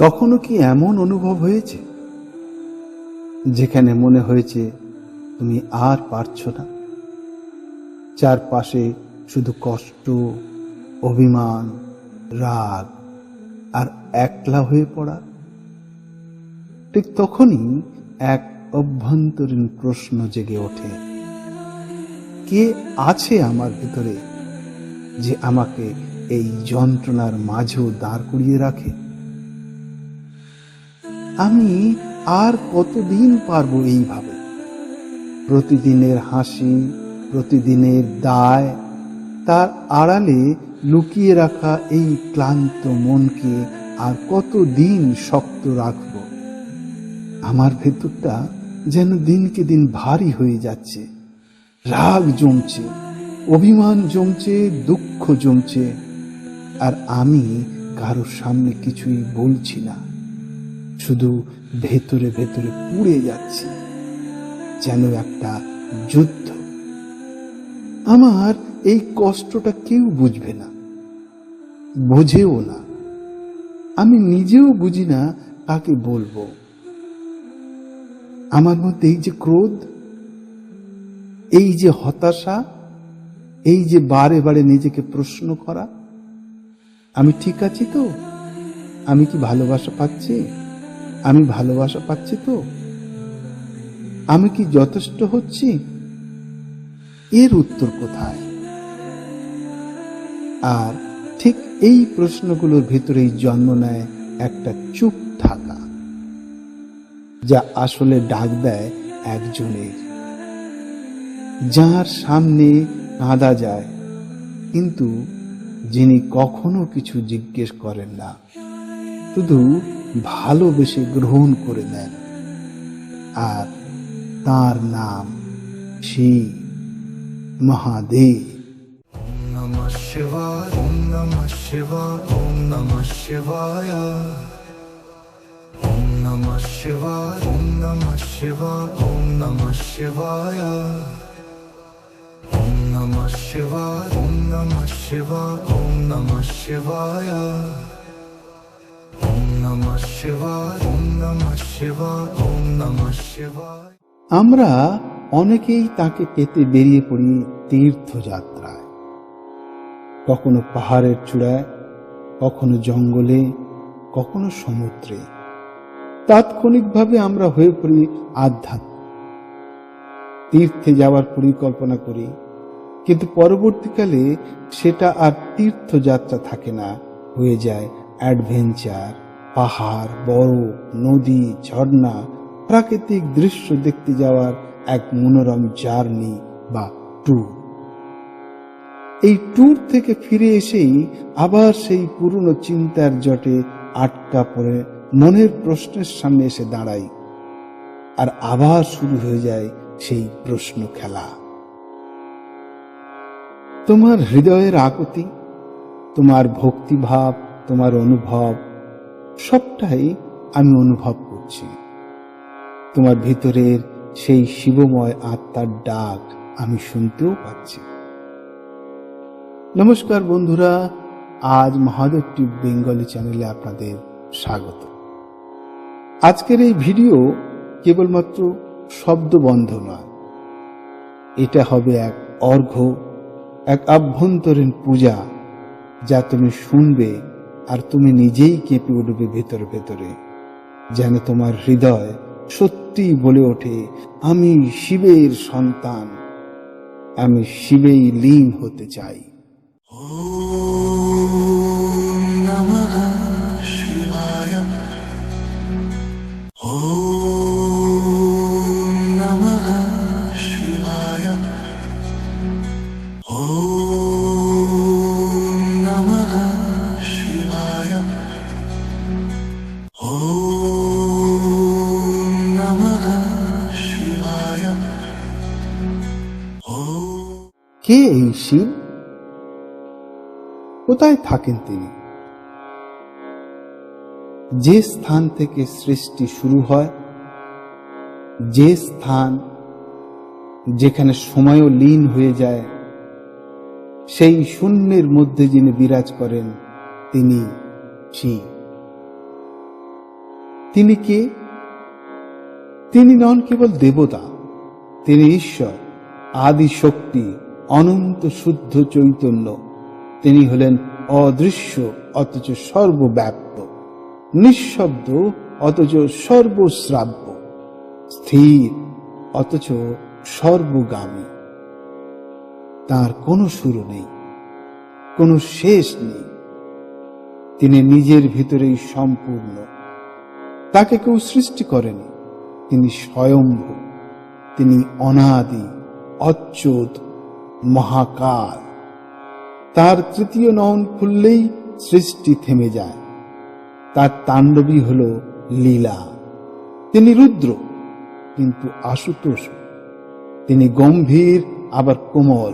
কখনো কি এমন অনুভব হয়েছে? যেখানে মনে হয়েছে তুমি আর পারছ না। চারপাশে শুধু কষ্ট, অভিমান, রাগ আর একলা হয়ে পড়া। ঠিক তখনই এক অভ্যন্তরীণ প্রশ্ন জেগে ওঠে। কে আছে আমার ভিতরে যে আমাকে এই যন্ত্রণার মাঝেও দাঁড় করিয়ে রাখে? আমি আর কতদিন পারব এইভাবে? প্রতিদিনের হাসি, প্রতিদিনের দায়, তার আড়ালে লুকিয়ে রাখা এই ক্লান্ত মনকে আর কতদিন শক্ত রাখব? আমার ভেতরটা যেন দিনকে দিন ভারী হয়ে যাচ্ছে। রাগ জমছে, অভিমান জমছে, দুঃখ জমছে, আর আমি কারোর সামনে কিছুই বলছি না। শুধু ভেতরে ভেতরে পুড়ে যাচ্ছি, যেন একটা যুদ্ধ। আমার এই কষ্টটা কেউ বুঝবে না, বোঝেও না। আমি নিজেও বুঝি না কাকে বলব। আমার মধ্যে এই যে ক্রোধ, এই যে হতাশা, এই যে বারে বারে নিজেকে প্রশ্ন করা, আমি ঠিক আছি তো? আমি কি ভালোবাসা পাচ্ছি? আমি ভালোবাসা পাচ্ছি তো? আমি কি যথেষ্ট হচ্ছি? এর উত্তর কোথায়? আর ঠিক এই প্রশ্নগুলোর ভেতরেই জন্ম নেয় একটা চুপ থাকা, যা আসলে ডাক দেয় একজনের। যার সামনে কাঁদা যায়, কিন্তু যিনি কখনো কিছু জিজ্ঞেস করেন না, শুধু ভালোবেসে গ্রহণ করে নেন আর তার নাম Shiva Mahadev Namah Shivaya, Om Namah Shivaya. Om Namah Shivaya, Om Namah Shivaya, Om Namah আমরা অনেকেই তাকে পেতে বেরিয়ে পড়ি তীর্থযাত্রায়। কখনো পাহাড়ের চূড়ায়, কখনো জঙ্গলে, কখনো সমুদ্রে। তাৎক্ষণিকভাবে আমরা হয়ে পড়ি আধ্যাত্ম তীর্থে যাওয়ার পরিকল্পনা করি, কিন্তু পরবর্তীকালে সেটা আর তীর্থযাত্রা থাকে না, হয়ে যায় অ্যাডভেঞ্চার। পাহাড় বরফ নদী, ঝর্ণা, প্রাকৃতিক দৃশ্য দেখতে যাওয়ার এক মনোরম জার্নি বা ট্যুর এই ট্যুর থেকে ফিরে এসেই আবার সেই পুরনো চিন্তার জটে আটকা পড়ে মনের প্রশ্নের সামনে এসে দাঁড়াই। আর আবার শুরু হয়ে যায় সেই প্রশ্ন খেলা। তোমার হৃদয়ের আকুতি, তোমার ভক্তিভাব, তোমার অনুভব সবটাই আমি অনুভব করছি। তোমার ভিতরের সেই শিবময় আত্মার ডাক আমি শুনতেও পাচ্ছি। নমস্কার বন্ধুরা, আজ মহাদেব টিপ বেঙ্গলি চ্যানেলে আপনাদের স্বাগত। আজকের এই ভিডিও কেবলমাত্র শব্দবন্ধ নয় এটা হবে এক অর্ঘ্য, এক আভ্যন্তরীণ পূজা, যা তুমি শুনবে আর তুমি নিজেই কেঁপে উঠবে ভেতরে ভেতরে, যেন তোমার হৃদয় সত্যি বলে ওঠে, আমি শিবের সন্তান, আমি শিবেই লীন হতে চাই। কে এই শিব? কোথায় থাকেন তিনি? যে স্থান থেকে সৃষ্টি শুরু হয়, যে স্থান যেখানে সময়ও লীন হয়ে যায়, সেই শূন্যের মধ্যে যিনি বিরাজ করেন, তিনি শিব। তিনি কে? তিনি নন কেবল দেবতা, তিনি ঈশ্বর আদি শক্তি অনন্ত শুদ্ধ চৈতন্য। তিনি হলেন অদৃশ্য, অথচ সর্বব্যাপ্ত। নিঃশব্দ, অথচ সর্বশ্রাব্য। স্থির, অথচ সর্বগামী। তার কোনো শুরু নেই, কোনো শেষ নেই। তিনি নিজের ভিতরেই সম্পূর্ণ। তাকে কেউ সৃষ্টি করেনি। তিনি স্বয়ম্ভু। তিনি অনাদি, অচ্যুত মহাকাল। তার তৃতীয় নয়ন খুললেই সৃষ্টি থেমে যায়। তার তাণ্ডবী হল লীলা। তিনি রুদ্র, কিন্তু আশুতোষ। তিনি গম্ভীর, আবার কোমল।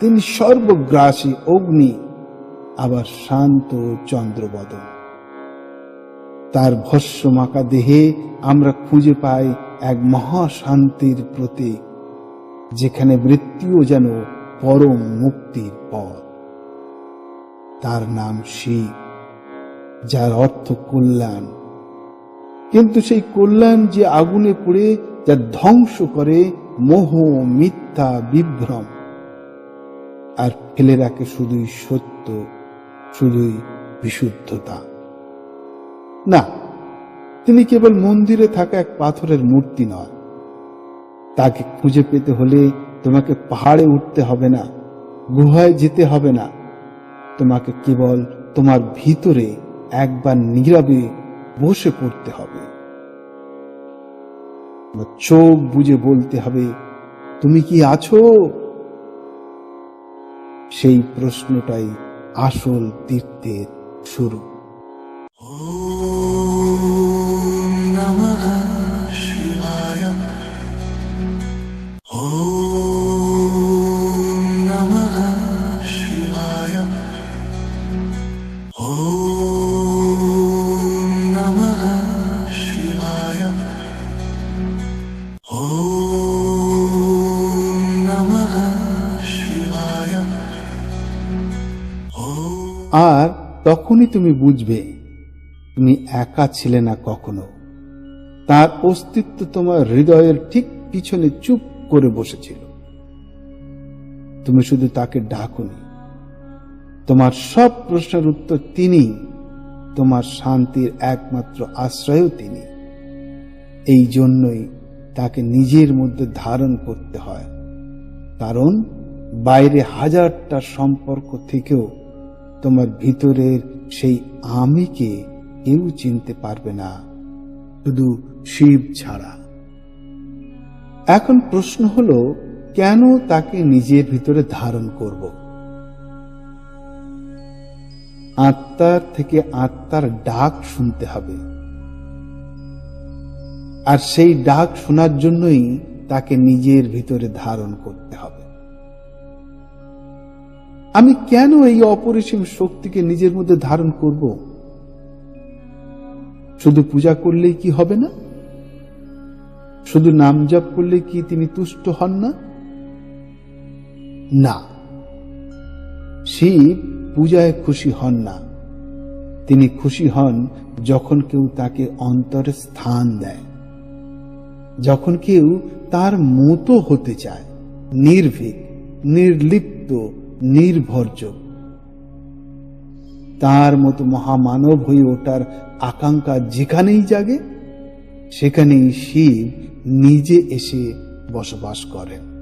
তিনি সর্বগ্রাসী অগ্নি, আবার শান্ত চন্দ্রবদন। তার ভস্য মাকা দেহে আমরা খুঁজে পাই এক মহাশান্তির প্রতীক। যেখানে মৃত্যুও যেন পরম মুক্তির পথ। তার নাম শিব, যার অর্থ কল্যাণ। কিন্তু সেই কল্যাণ যে আগুনে পড়ে, যা ধ্বংস করে মোহ, মিথ্যা, বিভ্রম, আর ফেলে রাখে শুধুই সত্য, শুধুই বিশুদ্ধতা। না, তিনি কেবল মন্দিরে থাকা এক পাথরের মূর্তি নয় তাকে খুঁজে পেতে হলে তোমাকে পাহাড়ে উঠতে হবে না, গুহায় যেতে হবে না। তোমাকে কেবল তোমার ভিতরে একবার নীরবে বসে পড়তে হবে। চোখ বুঝে বলতে হবে, তুমি কি আছো? সেই প্রশ্নটাই আসল তীর্থের শুরু। আর তখনই তুমি বুঝবে, তুমি একা ছিলে না কখনো। তার অস্তিত্ব তোমার হৃদয়ের ঠিক পিছনে চুপ করে বসেছিল। তুমি শুধু তাকে ডাকুনি। তোমার সব প্রশ্নের উত্তর তিনি তোমার শান্তির একমাত্র আশ্রয়ও তিনি। এই জন্যই তাকে নিজের মধ্যে ধারণ করতে হয়। কারণ বাইরে হাজারটা সম্পর্ক থেকেও তোমার ভিতরের সেই আমিকে কেউ চিনতে পারবে না, শুধু শিব ছাড়া। এখন প্রশ্ন হলো, কেন তাকে নিজের ভিতরে ধারণ করব? আত্মার থেকে আত্মার ডাক শুনতে হবে। আর সেই ডাক শোনার জন্যই তাকে নিজের ভিতরে ধারণ করতে হবে। আমি কেন এই অপরিসীম শক্তিকে নিজের মধ্যে ধারণ করব? শুধু পূজা করলেই কি হবে না? শুধু নাম জপ করলে কি তিনি তুষ্ট হন না? না। শিব পূজায় খুশি হন না। তিনি খুশি হন যখন কেউ তাকে অন্তরে স্থান দেয়। যখন কেউ তার মতো হতে চায়, নির্ভীক, নির্লিপ্ত নির্ভরজ তার মতো মহামানব হয়ে ওঠার আকাঙ্ক্ষা যেখানেই জাগে, সেখানেই শিব নিজে এসে বসবাস করেন।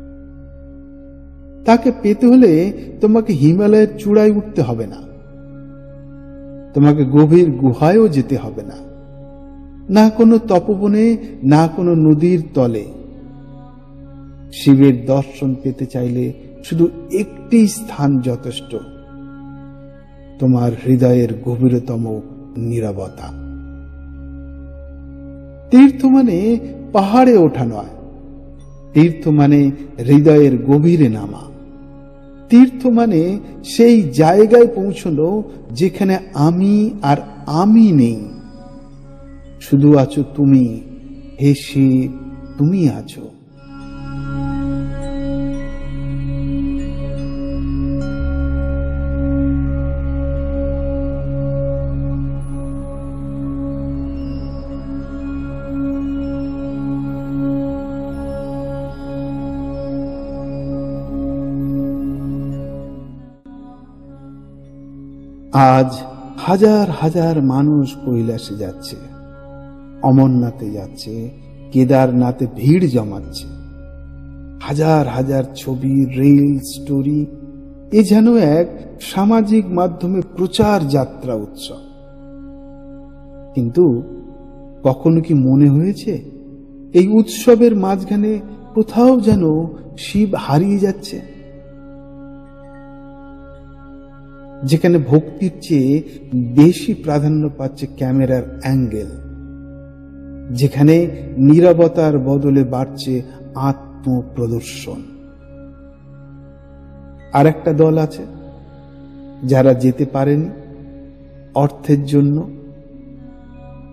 তাকে পেতে হলে তোমাকে হিমালয়ের চূড়ায় উঠতে হবে না। তোমাকে গভীর গুহায়ও যেতে হবে না। না কোনো তপবনে, না কোনো নদীর তলে। শিবের দর্শন পেতে চাইলে শুধু একটি স্থান যথেষ্ট। তোমার হৃদয়ের গভীরতম নিরবতা। তীর্থ মানে পাহাড়ে ওঠা নয়। তীর্থ মানে হৃদয়ের গভীরে নামা। তীর্থ মানে সেই জায়গায় পৌঁছলো যেখানে আমি আর আমি নেই। শুধু আছো তুমি, হে শিব, তুমি আছো। আজ হাজার হাজার মানুষ কৈলাসে যাচ্ছে। অমরনাথে যাচ্ছে, কেদারনাথে ভিড় জমাচ্ছে। হাজার হাজার ছবি রেল স্টোরি এ যেন এক সামাজিক মাধ্যমে প্রচার যাত্রা উৎসব। কিন্তু কখনো কি মনে হয়েছে, এই উৎসবের মাঝখানে কোথাও যেন শিব হারিয়ে যাচ্ছে? যেখানে ভক্তির চেয়ে বেশি প্রাধান্য পাচ্ছে ক্যামেরার অ্যাঙ্গেল, যেখানে নীরবতার বদলে বাড়ছে আত্মপ্রদর্শন। আর একটা দল আছে যারা যেতে পারেনি অর্থের জন্য,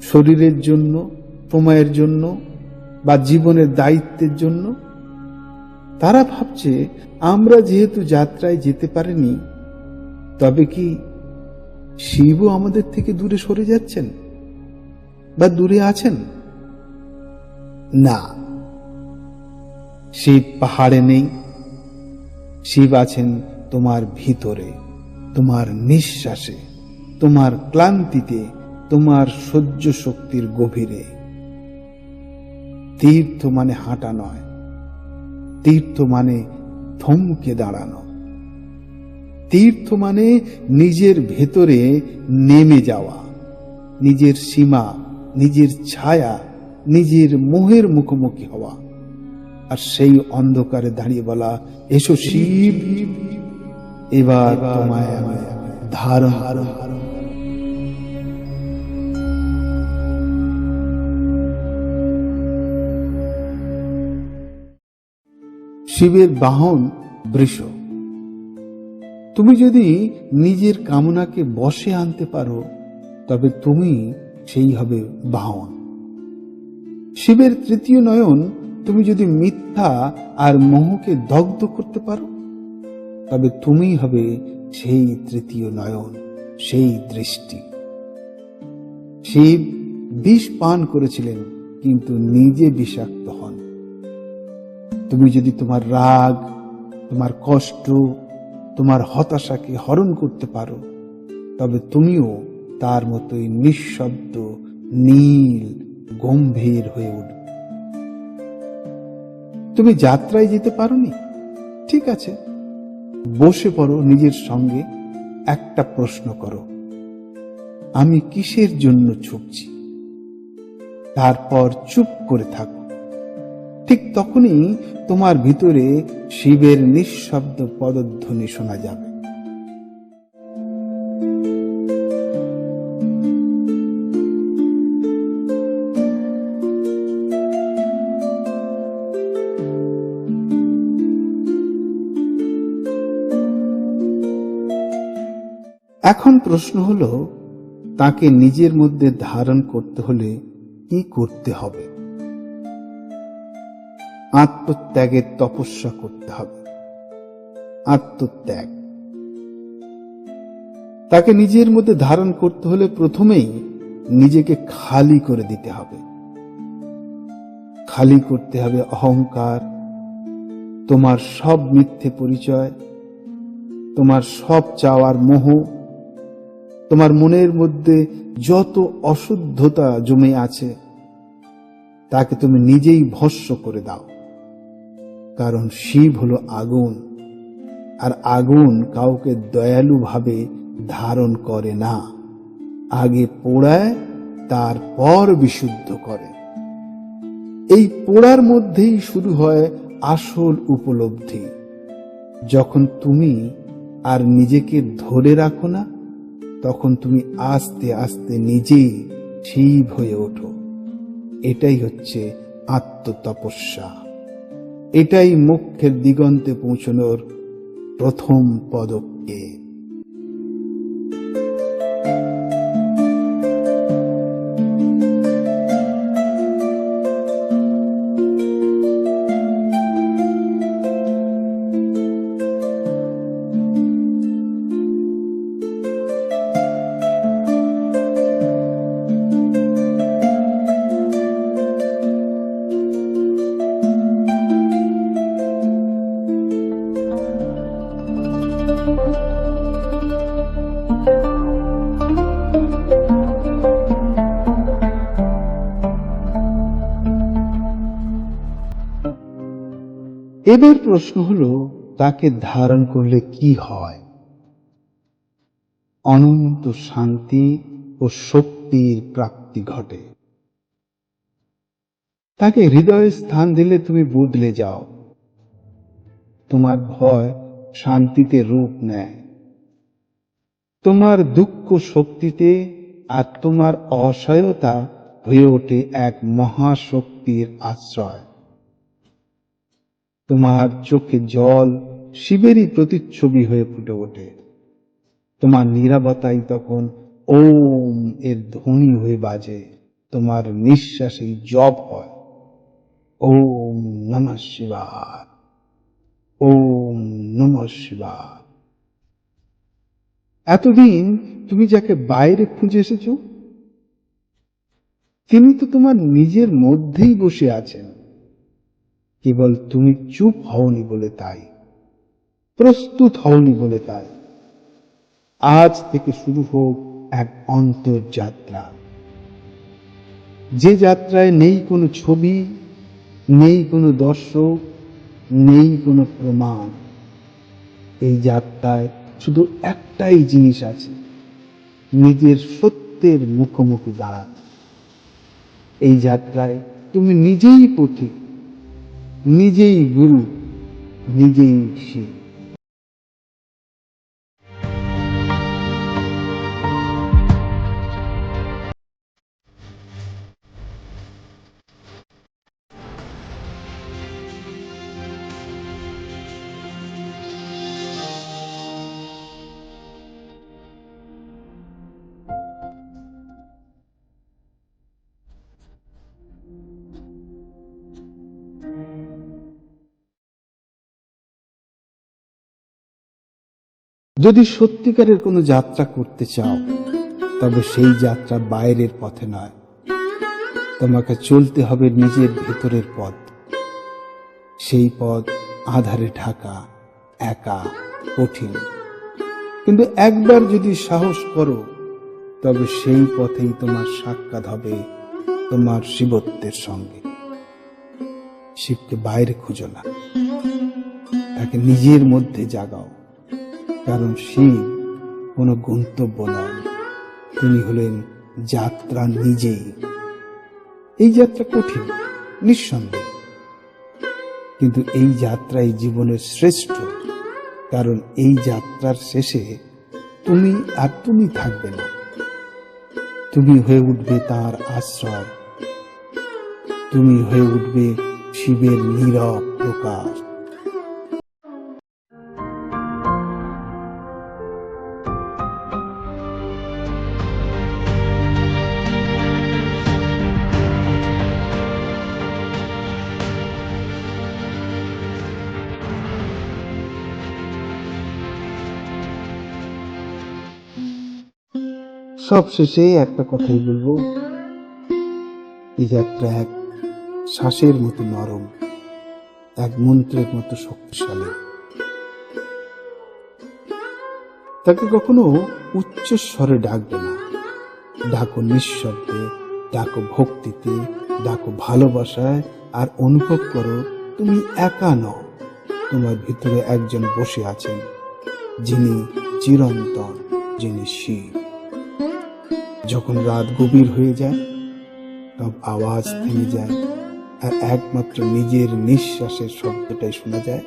শরীরের জন্য, সময়ের জন্য বা জীবনের দায়িত্বের জন্য। তারা ভাবছে, আমরা যেহেতু যাত্রায় যেতে পারিনি তবে কি শিবও আমাদের থেকে দূরে সরে যাচ্ছেন? বা দূরে আছেন? না। শিব পাহাড়ে নেই। শিব আছেন তোমার ভিতরে, তোমার নিঃশ্বাসে, তোমার ক্লান্তিতে, তোমার সহ্য শক্তির গভীরে। তীর্থ মানে হাঁটা নয়, তীর্থ মানে থমকে দাঁড়ানো। তীর্থ মানে নিজের ভেতরে নেমে যাওয়া, নিজের সীমা, নিজের ছায়া, নিজের মোহের মুখোমুখি হওয়া। আর সেই অন্ধকারে দাঁড়িয়ে বলা, এসো শিব, এবার তোমায় হার হার শিবের বাহন বৃষ। তুমি যদি নিজের কামনাকে বশে আনতে পারো, তবে তুমি সেই হবে বাহন। শিবের তৃতীয় নয়ন, তুমি যদি মিথ্যা আর মোহকে দগ্ধ করতে পারো, তবে তুমি হবে সেই তৃতীয় নয়ন, সেই দৃষ্টি। শিব বিষ পান করেছিলেন, কিন্তু নিজে বিষাক্ত হন। তুমি যদি তোমার রাগ, তোমার কষ্ট তোমার হতাশাকে হরণ করতে পারো, তবে তুমিও তার মতোই নিঃশব্দ, নীল, গম্ভীর হয়ে উঠবে। তুমি যাত্রায় যেতে পারোনি? ঠিক আছে। বসে পড়ো নিজের সঙ্গে, একটা প্রশ্ন করো। আমি কিসের জন্য ছুটছি? তারপর চুপ করে থাকো। ঠিক তখনই তোমার ভিতরে শিবের নিঃশব্দ পদধ্বনি শোনা যাবে। এখন প্রশ্ন হলো, তাকে নিজের মধ্যে ধারণ করতে হলে কি করতে হবে? আত্মত্যাগের তপস্যা করতে হবে। আত্মত্যাগ। তাকে নিজের মধ্যে ধারণ করতে হলে প্রথমেই নিজেকে খালি করে দিতে হবে। খালি করতে হবে অহংকার, তোমার সব মিথ্যে পরিচয়, তোমার সব চাওয়ার মোহ, তোমার মনের মধ্যে যত অশুদ্ধতা জমে আছে, তাকে তুমি নিজেই ভস্য করে দাও। কারণ শিব হলো আগুন, আর আগুন কাউকে দয়ালুভাবে ধারণ করে না। আগে পোড়ায়, তারপর বিশুদ্ধ করে। এই পোড়ার মধ্যেই শুরু হয় আসল উপলব্ধি। যখন তুমি আর নিজেকে ধরে রাখো না, তখন তুমি আস্তে আস্তে নিজেই শিব হয়ে ওঠো। এটাই হচ্ছে আত্মতপস্যা। এটাই মুখ্যের দিগন্তে পৌঁছনোর প্রথম পদক্ষেপ। এবার প্রশ্ন হলো, তাকে ধারণ করলে কি হয়? অনন্ত শান্তি ও শক্তির প্রাপ্তি ঘটে। তাকে হৃদয়ে স্থান দিলে তুমি বদলে যাও। তোমার ভয় শান্তিতে রূপ নেয়। তোমার দুঃখ শক্তিতে আর তোমার অসহায়তা হয়ে ওঠে এক মহাশক্তির আশ্রয়। তোমার চোখে জল শিবেরই প্রতিচ্ছবি হয়ে ফুটে ওঠে। তোমার নিরাপত্তাই তখন ওম এর ধ্বনি হয়ে বাজে। তোমার নিঃশ্বাসেই জপ হয়। ওম নমঃ শিবায়। ওম নমঃ শিবায়। এতদিন তুমি যাকে বাইরে খুঁজে এসেছ? তিনি তো তোমার নিজের মধ্যেই বসে আছেন। কেবল তুমি চুপ হওনি বলে তাই, প্রস্তুত হওনি বলে তাই। আজ থেকে শুরু হোক এক অন্তর্যাত্রা। যে যাত্রায় নেই কোনো ছবি, নেই কোনো দর্শক, নেই কোনো প্রমাণ, এই যাত্রায় শুধু একটাই জিনিস আছে, নিজের সত্যের মুখোমুখি দাঁড়ানো। এই যাত্রায় তুমি নিজেই পথিক নিজেই গুরু নিজেই শিব। যদি সত্যিকারের কোনো যাত্রা করতে চাও, তবে সেই যাত্রা বাইরের পথে নয়। তোমাকে চলতে হবে নিজের ভেতরের পথ। সেই পথ আধারে ঢাকা, একা, কঠিন। কিন্তু একবার যদি সাহস করো, তবে সেই পথেই তোমার সাক্ষাৎ হবে তোমার শিবত্বের সঙ্গে। শিবকে বাইরে খুঁজো না। তাকে নিজের মধ্যে জাগাও। কারণ শিব কোনো গন্তব্য নন তিনি হলেন যাত্রা নিজেই এই যাত্রা কঠিন, নিঃসন্দেহ। কিন্তু এই যাত্রাই জীবনের শ্রেষ্ঠ, কারণ এই যাত্রার শেষে তুমি আর তুমি থাকবে না। তুমি হয়ে উঠবে তার আশ্রয়। তুমি হয়ে উঠবে শিবের নীরব প্রকাশ। সব শেষে একটা কথাই বলব। এই যাত্রা এক শ্বাসের মতো নরম, এক মন্ত্রের মতো শক্তিশালী। তাকে কখনো উচ্চ স্বরে ডাকবে না। ডাকো নিঃশব্দে, ডাকো ভক্তিতে, ডাকো ভালোবাসায়, আর অনুভব করো তুমি একা নও, তোমার ভিতরে একজন বসে আছেন, যিনি চিরন্তন, যিনি শিব। যখন রাত গভীর হয়ে যায়, তব আওয়াজ থেমে যায় আর একমাত্র নিজের নিঃশ্বাসের শব্দটাই শোনা যায়।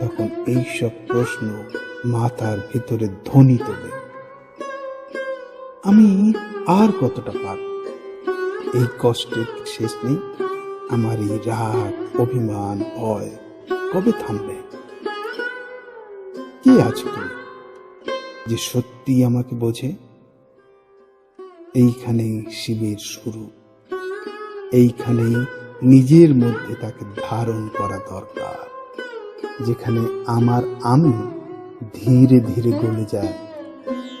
তখন এইসব প্রশ্ন মাথার ভিতরে ধ্বনি তোলে। আমি আর কতটা পার এই কষ্টের শেষ নেই। আমার এই রাগ, অভিমান, ভয় কবে থামবে? কি আছো তুমি? যে সত্যি আমাকে বোঝে? এইখানেই শিবের শুরু। এইখানেই নিজের মধ্যে তাকে ধারণ করা দরকার, যেখানে আমার আমি ধীরে ধীরে গলে যায়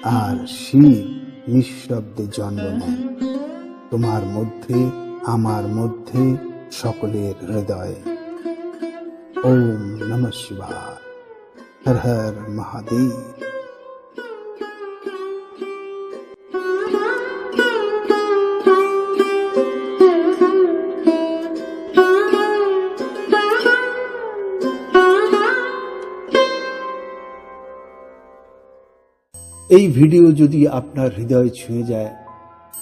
আর শিব নিঃশব্দে জন্ম নেয়। তোমার মধ্যে, আমার মধ্যে সকলের হৃদয়ে। ওম নম শিবায়। হর হর মহাদেব। এই ভিডিও যদি আপনার হৃদয় ছুঁয়ে যায়,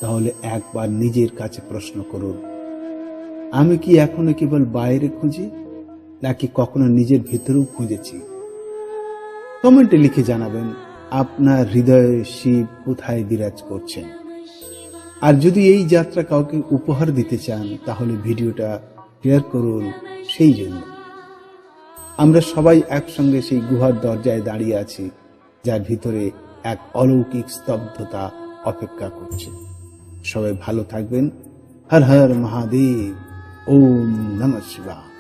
তাহলে একবার নিজের কাছে প্রশ্ন করুন, আমি কি এখনও কেবল বাইরে খুঁজি, নাকি কখনো নিজের ভেতরেও খুঁজেছি? কমেন্টে লিখে জানাবেন, আপনার হৃদয়ে শিব কোথায় বিরাজ করছেন? আর যদি এই যাত্রা কাউকে উপহার দিতে চান, তাহলে ভিডিওটা শেয়ার করুন সেই জন্য। আমরা সবাই একসঙ্গে সেই গুহার দরজায় দাঁড়িয়ে আছি, যার ভিতরে এক অলৌকিক স্তব্ধতা অপেক্ষা করছে। সবাই ভালো থাকবেন। হর হর মহাদেব। ওম নম শিবায়।